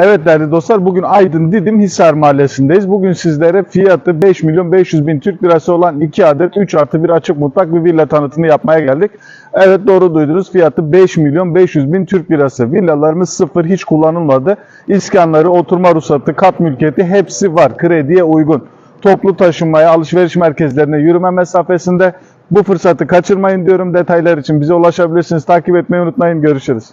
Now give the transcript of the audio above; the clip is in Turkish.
Evet değerli dostlar bugün Aydın Didim Hisar Mahallesi'ndeyiz. Bugün sizlere fiyatı 5 milyon 500 bin Türk lirası olan 2 adet 3 artı 1 açık mutlak bir villa tanıtımı yapmaya geldik. Evet doğru duydunuz fiyatı 5 milyon 500 bin Türk lirası. Villalarımız sıfır hiç kullanılmadı. İskanları, oturma ruhsatı, kat mülkiyeti hepsi var. Krediye uygun. Toplu taşınmaya, alışveriş merkezlerine yürüme mesafesinde bu fırsatı kaçırmayın diyorum. Detaylar için bize ulaşabilirsiniz. Takip etmeyi unutmayın. Görüşürüz.